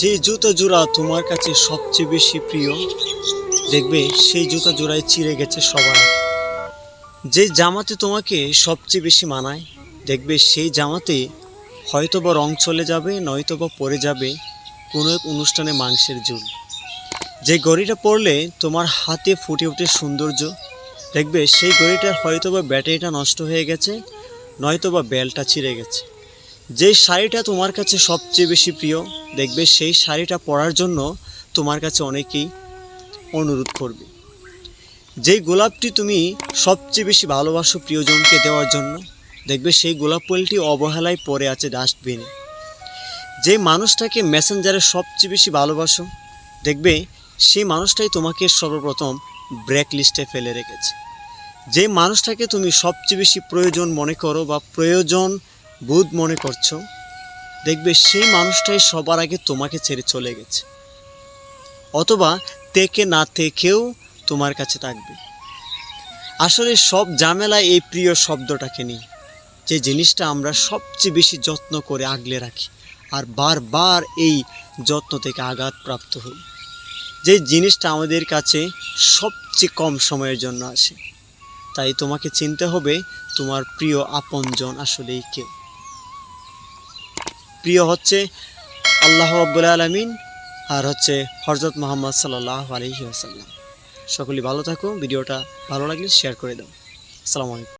যে জুতা জোড়া তোমার কাছে সবচেয়ে বেশি প্রিয়, দেখবে সেই জুতা জোড়ায় চিড়ে গেছে সবার। যে জামাতে তোমাকে সবচেয়ে বেশি মানায়, দেখবে সেই জামাতে হয়তো বা রং চলে যাবে নয়তো বা পরে যাবে কোনো এক অনুষ্ঠানে মাংসের ঝুল যে গড়িটা পরলে তোমার হাতে ফুটে ওঠে সৌন্দর্য, দেখবে সেই গড়িটার হয়তো বা ব্যাটারিটা নষ্ট হয়ে গেছে নয়তো বা বেলটা ছিঁড়ে গেছে যে শাড়িটা তোমার কাছে সবচেয়ে বেশি প্রিয় দেখবে সেই শাড়িটা পরার জন্য তোমার কাছে অনেকেই অনুরোধ করবে। যেই গোলাপটি তুমি সবচেয়ে বেশি ভালোবাসো প্রিয়জনকে দেওয়ার জন্য, দেখবে সেই গোলাপ ফুলটি অবহেলায় পড়ে আছে ডাস্টবিনে যে মানুষটাকে মেসেঞ্জারে সবচেয়ে বেশি ভালোবাসো, দেখবে সেই মানুষটাই তোমাকে সর্বপ্রথম ব্রেক লিস্টে ফেলে রেখেছে। যে মানুষটাকে তুমি সবচেয়ে বেশি প্রয়োজন মনে করো বা প্রয়োজন বোধ মনে করছ দেখবে সেই মানুষটাই সবার আগে তোমাকে ছেড়ে চলে গেছে। অথবা থেকে না থেকেও তোমার কাছে থাকবে। আসলে সব ঝামেলা এই প্রিয় শব্দটাকে নিয়ে যে জিনিসটা আমরা সবচেয়ে বেশি যত্ন করে আগলে রাখি আর বারবার এই যত্ন থেকে আঘাতপ্রাপ্ত হই। যে জিনিসটা আমাদের কাছে সবচেয়ে কম সময়ের জন্য আসে, তাই তোমাকে চিনতে হবে তোমার প্রিয় আপনজন আসলেই কেউ প্রিয় হচ্ছে আল্লাহ আব্বুল আলমিন আর হচ্ছে হরজত মোহাম্মদ সাল্লাহ আলহি সকলেই ভালো থাকো, ভিডিওটা ভালো লাগলে শেয়ার করে দাও। আসসালামু আলাইকুম।